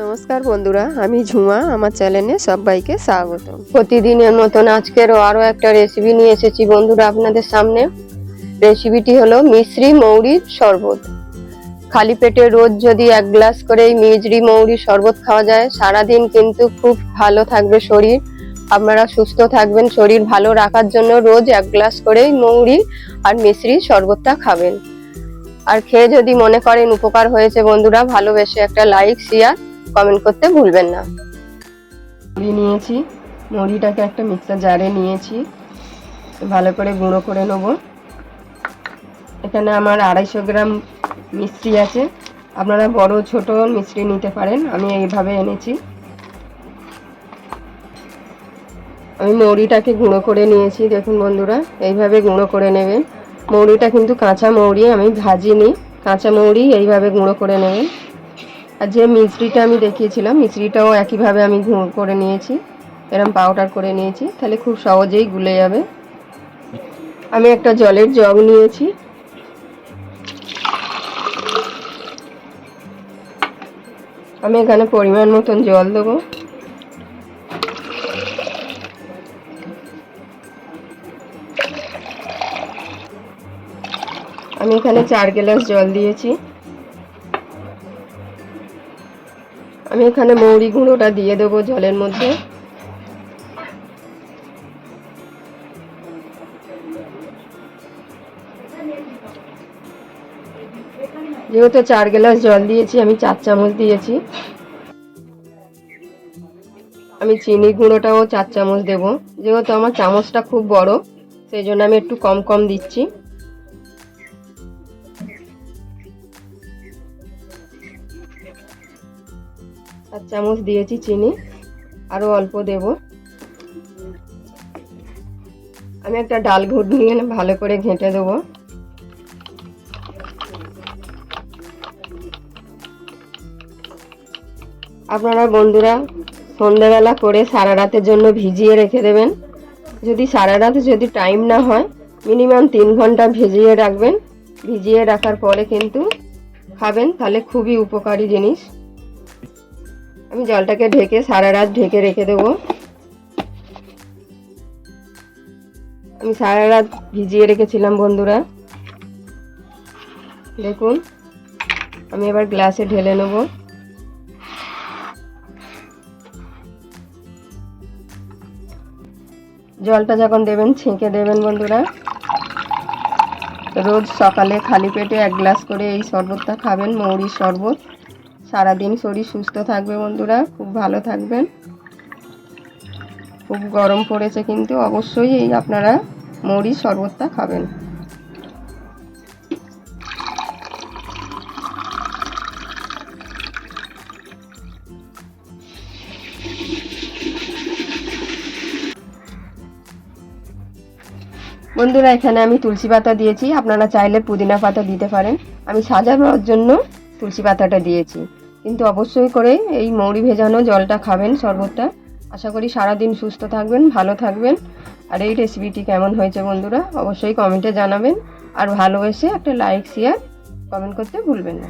নমস্কার বন্ধুরা, আমি ঝুমা, আমার চ্যানেলে সবাইকে স্বাগত। প্রতিদিনের মতন আজকেরও আরও একটা রেসিপি নিয়ে এসেছি বন্ধুরা আপনাদের সামনে। রেসিপিটি হলো মিশ্রি মৌরির শরবত। খালি পেটে রোজ যদি এক গ্লাস করে এই মিজরি মৌরির শরবত খাওয়া যায়, সারাদিন কিন্তু খুব ভালো থাকবে শরীর। আপনারা সুস্থ থাকবেন, শরীর ভালো রাখার জন্য রোজ এক গ্লাস করেই মৌরি আর মিশ্রি শরবতটা খাবেন। আর খেয়ে যদি মনে করেন উপকার হয়েছে বন্ধুরা, ভালোবেসে একটা লাইক শেয়ার কমেন্ট করতে ভুলবেন না। মুড়ি নিয়েছি, মুড়িটাকে একটা মিক্সার জারে নিয়েছি, ভালো করে গুঁড়ো করে নেব। এখানে আমার আড়াইশো গ্রাম মিষ্টি আছে। আপনারা বড় ছোট মিষ্টি নিতে পারেন, আমি এইভাবে এনেছি। আমি মৌরিটাকে গুঁড়ো করে নিয়েছি, দেখুন বন্ধুরা, এইভাবে গুঁড়ো করে নেবেন। মৌরিটা কিন্তু কাঁচা মৌরি আমি ভাজিনি। কাঁচা মৌরি এইভাবে গুঁড়ো করে নেবেন। আর যে মিশ্রিটা আমি দেখিয়েছিলাম মিশ্রিটাও একইভাবে আমি করে নিয়েছি, এরম পাউডার করে নিয়েছি, তাহলে খুব সহজেই গুলে যাবে। আমি একটা জলের জগ নিয়েছি। আমি এখানে পরিমাণ মতন জল দেবো। আমি এখানে চার গ্লাস জল দিয়েছি। আমি এখানে মৌরি গুঁড়োটা দিয়ে দেবো জলের মধ্যে। যেহেতু চার গ্লাস জল দিয়েছি, আমি চার চামচ দিয়েছি। আমি চিনি গুঁড়োটাও চার চামচ দেবো। যেহেতু আমার চামচটা খুব বড়, সেই জন্য আমি একটু কম কম দিচ্ছি। চার চামচ দিয়েছি চিনি আরও অল্প দেব। আমি একটা ডাল ঘুট নিয়ে ভালো করে ঘেঁটে দেবো। আপনারা বন্ধুরা সন্ধ্যাবেলা করে সারা রাতের জন্য ভিজিয়ে রেখে দেবেন। যদি সারা রাতে যদি টাইম না হয়, মিনিমাম তিন ঘণ্টা ভিজিয়ে রাখবেন। ভিজিয়ে রাখার পরে কিন্তু খাবেন, তাহলে খুবই উপকারী জিনিস। আমি জলটাকে ঢেকে সারা রাত ঢেকে রেখে দেবো। আমি সারা রাত ভিজিয়ে রেখেছিলাম বন্ধুরা। দেখুন, আমি এবার গ্লাসে ঢেলে নেব। জলটা যখন দেবেন, ছেঁকে দেবেন বন্ধুরা। রোজ সকালে খালি পেটে এক গ্লাস করে এই শরবতটা খাবেন, মৌরির শরবত। সারাদিন শরীর সুস্থ থাকবে বন্ধুরা, খুব ভালো থাকবেন। খুব গরম পড়েছে কিন্তু অবশ্যই এই আপনারা মৌরির শরবতটা খাবেন। বন্ধুরা, এখানে আমি তুলসী পাতা দিয়েছি। আপনারা চাইলে পুদিনা পাতা দিতে পারেন। আমি সাজানোর জন্য তুলসী পাতাটা দিয়েছি। কিন্তু অবশ্যই করে এই মৌরি ভেজানো জলটা খাবেন শরবতটা। আশা করি সারাদিন সুস্থ থাকবেন, ভালো থাকবেন। আর এই রেসিপিটি কেমন হয়েছে বন্ধুরা, অবশ্যই কমেন্টে জানাবেন। আর ভালোবেসে একটা লাইক শেয়ার কমেন্ট করতে ভুলবেন না।